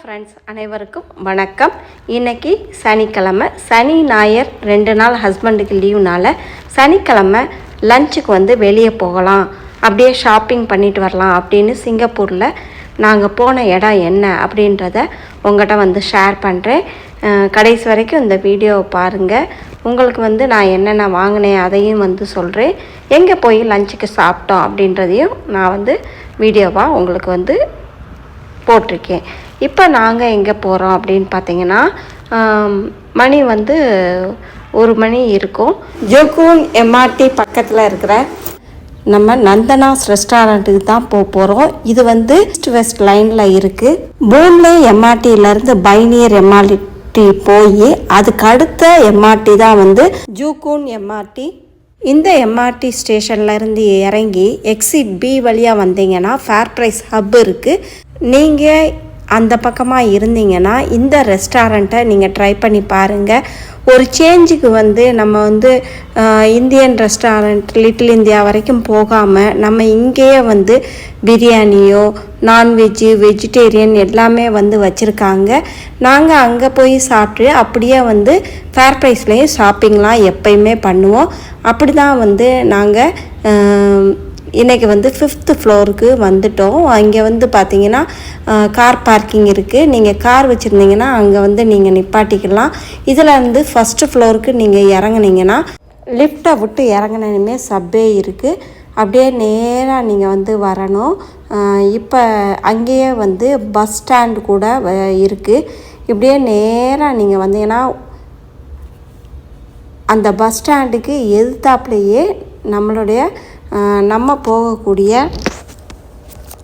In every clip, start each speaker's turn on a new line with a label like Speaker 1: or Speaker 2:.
Speaker 1: Friends அனைவருக்கும் வணக்கம். இன்றைக்கி சனிக்கிழமை சனி ஞாயிறு ரெண்டு நாள் ஹஸ்பண்டுக்கு லீவுனால சனிக்கிழமை லஞ்சுக்கு வந்து வெளியே போகலாம். அப்படியே ஷாப்பிங் பண்ணிட்டு வரலாம் அப்படின்னு சிங்கப்பூரில் நாங்கள் போன இடம் என்ன அப்படின்றத உங்கள்கிட்ட வந்து ஷேர் பண்ணுறேன் கடைசி வரைக்கும் இந்த வீடியோவை பாருங்கள் உங்களுக்கு வந்து நான் என்னென்ன வாங்கினேன் அதையும் வந்து சொல்கிறேன் எங்கே போய் லஞ்சுக்கு சாப்பிட்டோம் அப்படின்றதையும் நான் வந்து வீடியோவாக உங்களுக்கு வந்து போட்டிருக்கேன். இப்போ நாங்கள் எங்கே போகிறோம் அப்படின்னு பார்த்தீங்கன்னா மணி வந்து ஒரு மணி இருக்கும். ஜோகூன் எம்ஆர்டி பக்கத்தில் இருக்கிற நம்ம நந்தனாஸ் ரெஸ்டாரண்ட்டுக்கு தான் போக போகிறோம் இது வந்து ஈஸ்ட் வெஸ்ட் லைனில் இருக்குது பூன்லே எம்ஆர்டியிலேருந்து பைனியர் எம்ஆர்டி போய் அதுக்கு அடுத்த எம்ஆர்டி தான் வந்து ஜூகூன் எம்ஆர்டி இந்த எம்ஆர்டி ஸ்டேஷன்லேருந்து இறங்கி எக்ஸிட் பி வழியாக வந்தீங்கன்னா ஃபேர் ப்ரைஸ் ஹப் இருக்குது நீங்கள் அந்த பக்கமாக இருந்தீங்கன்னா இந்த ரெஸ்டாரண்ட்டை நீங்கள் ட்ரை பண்ணி பாருங்கள் ஒரு சேஞ்சுக்கு வந்து நம்ம வந்து இந்தியன் ரெஸ்டாரண்ட் லிட்டில் இந்தியா வரைக்கும் போகாமல் நம்ம இங்கேயே வந்து பிரியாணியோ நான்வெஜ்ஜு வெஜிடேரியன் எல்லாமே வந்து வச்சுருக்காங்க. நாங்கள் அங்கே போய் சாப்பிட்டு அப்படியே வந்து ஃபேர் ப்ரைஸ்லேயும் ஷாப்பிங்லாம் எப்பயுமே பண்ணுவோம். அப்படி தான் வந்து நாங்கள் இன்றைக்கி வந்து ஃபிஃப்த்து ஃப்ளோருக்கு வந்துட்டோம். அங்கே வந்து பார்த்தீங்கன்னா கார் பார்க்கிங் இருக்குது நீங்கள் கார் வச்சுருந்தீங்கன்னா அங்கே வந்து நீங்கள் நிப்பாட்டிக்கலாம். இதில் வந்து ஃபஸ்ட்டு ஃப்ளோருக்கு நீங்கள் இறங்குனீங்கன்னா லிஃப்ட்டை விட்டு இறங்கினுமே சப்பே இருக்குது அப்படியே நேராக நீங்கள் வந்து வரணும். இப்போ அங்கேயே வந்து பஸ் ஸ்டாண்டு கூட இருக்குது இப்படியே நேராக நீங்கள் வந்தீங்கன்னா அந்த பஸ் ஸ்டாண்டுக்கு எதிர்த்தாப்புலேயே நம்மளுடைய நம்ம போகக்கூடிய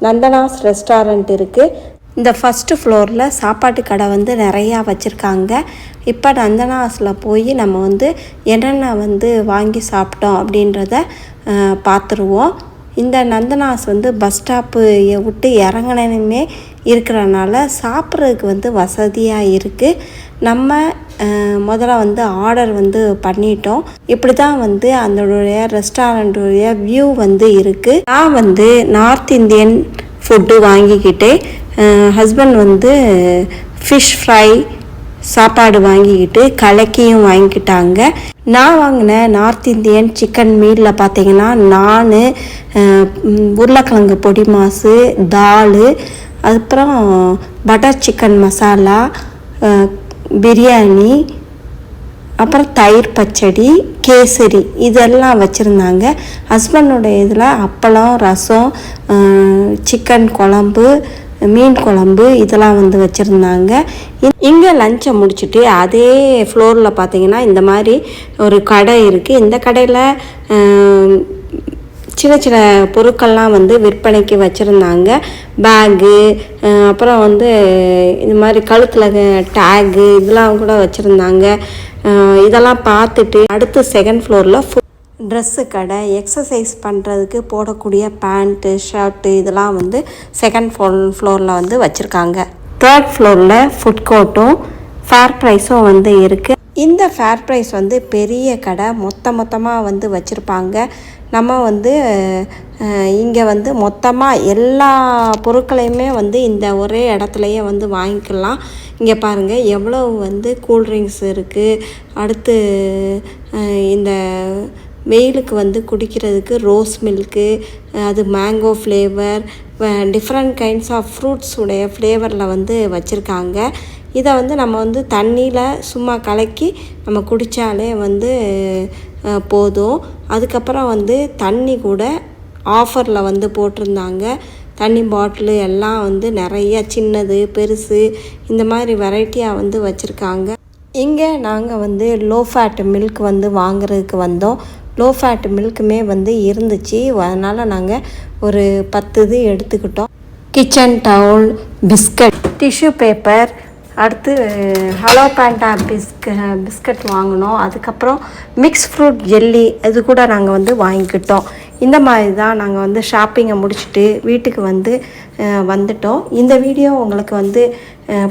Speaker 1: நந்தனாஸ் ரெஸ்டாரண்ட் இருக்குது இந்த ஃபஸ்ட்டு ஃப்ளோரில் சாப்பாட்டு கடை வந்து நிறையா வச்சுருக்காங்க. இப்போ நந்தனாஸில் போய் நம்ம வந்து என்னென்ன வந்து வாங்கி சாப்பிட்டோம் அப்படின்றத பார்த்துருவோம் இந்த நந்தனாஸ் வந்து பஸ் ஸ்டாப்பு விட்டு இறங்கினுமே இருக்கிறனால சாப்பிட்றதுக்கு வந்து வசதியாக இருக்குது நம்ம முதல்ல வந்து ஆர்டர் வந்து பண்ணிட்டோம். இப்படி தான் வந்து அதனுடைய ரெஸ்டாரண்ட்டுடைய வியூ வந்து இருக்குது நான் வந்து நார்த் இந்தியன் ஃபுட்டு வாங்கிக்கிட்டு ஹஸ்பண்ட் வந்து ஃபிஷ் ஃப்ரை சாப்பாடு வாங்கிக்கிட்டு கலக்கியும் வாங்கிக்கிட்டாங்க. நான் வாங்கின நார்த் இந்தியன் சிக்கன் மீலில் பார்த்தீங்கன்னா நான் உருளைக்கிழங்கு பொடி மாசு தால் அப்புறம் பட்டர் சிக்கன் மசாலா பிரியாணி அப்புறம் தயிர் பச்சடி கேசரி இதெல்லாம் வச்சுருந்தாங்க. ஹஸ்பண்டோட இதில் அப்பளம் ரசம் சிக்கன் குழம்பு மீன் குழம்பு இதெல்லாம் வந்து வச்சுருந்தாங்க. இங்கே லஞ்சை முடிச்சுட்டு அதே ஃப்ளோரில் பார்த்தீங்கன்னா இந்த மாதிரி ஒரு கடை இருக்குது இந்த கடையில் சின்ன சின்ன பொருட்கள்லாம் வந்து விற்பனைக்கு வச்சுருந்தாங்க. பேகு அப்புறம் வந்து இந்த மாதிரி கழுத்தில் டேகு இதெல்லாம் கூட வச்சுருந்தாங்க. இதெல்லாம் பார்த்துட்டு அடுத்து செகண்ட் ஃப்ளோரில் ட்ரெஸ்ஸு கடை எக்ஸசைஸ் பண்ணுறதுக்கு போடக்கூடிய பேண்ட்டு ஷர்ட்டு இதெல்லாம் வந்து செகண்ட் ஃபோ ஃப்ளோரில் வந்து வச்சுருக்காங்க. தேர்ட் ஃப்ளோரில் ஃபுட் கோர்ட்டும் ஃபேர் ப்ரைஸும் வந்து இருக்குது இந்த ஃபேர் ப்ரைஸ் வந்து பெரிய கடை மொத்த மொத்தமாக வந்து வச்சுருப்பாங்க. நம்ம வந்து இங்கே வந்து மொத்தமாக எல்லா பொருட்களையுமே வந்து இந்த ஒரே இடத்துலையே வந்து வாங்கிக்கலாம். இங்கே பாருங்கள் எவ்வளோ வந்து கூல்ட்ரிங்க்ஸ் இருக்குது அடுத்து இந்த வெயிலுக்கு வந்து குடிக்கிறதுக்கு ரோஸ் மில்க்கு அது mango flavour different kinds of fruits உடைய ஃப்ளேவரில் வந்து வச்சுருக்காங்க. இதை வந்து நம்ம வந்து தண்ணியில் சும்மா கலக்கி நம்ம குடித்தாலே வந்து போதும். அதுக்கப்புறம் வந்து தண்ணி கூட ஆஃபரில் வந்து போட்டிருந்தாங்க. தண்ணி பாட்டிலு எல்லாம் வந்து நிறைய சின்னது பெருசு இந்த மாதிரி வெரைட்டியாக வந்து வச்சுருக்காங்க. இங்கே நாங்கள் வந்து லோ ஃபேட் மில்க் வந்து வாங்குறதுக்கு வந்தோம். லோ ஃபேட் மில்க்குமே வந்து இருந்துச்சு. அதனால் நாங்கள் ஒரு பத்து இது எடுத்துக்கிட்டோம். Kitchen towel biscuit tissue paper அடுத்து ஹலோ பேண்டா பிஸ்க பிஸ்கட் வாங்கினோம். அதுக்கப்புறம் மிக்ஸ் ஃப்ரூட் ஜெல்லி இது கூட நாங்கள் வந்து வாங்கிக்கிட்டோம். இந்த மாதிரி தான் நாங்கள் வந்து ஷாப்பிங்கை முடிச்சுட்டு வீட்டுக்கு வந்து வந்துட்டோம். இந்த வீடியோ உங்களுக்கு வந்து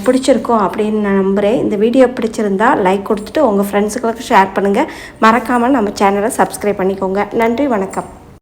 Speaker 1: பிடிச்சிருக்கும் அப்படின்னு நான் நம்புகிறேன் இந்த வீடியோ பிடிச்சிருந்தா லைக் கொடுத்துட்டு உங்கள் ஃப்ரெண்ட்ஸுகளுக்கு ஷேர் பண்ணுங்கள் மறக்காமல் நம்ம சேனலை சப்ஸ்கிரைப் பண்ணிக்கோங்க. நன்றி வணக்கம்.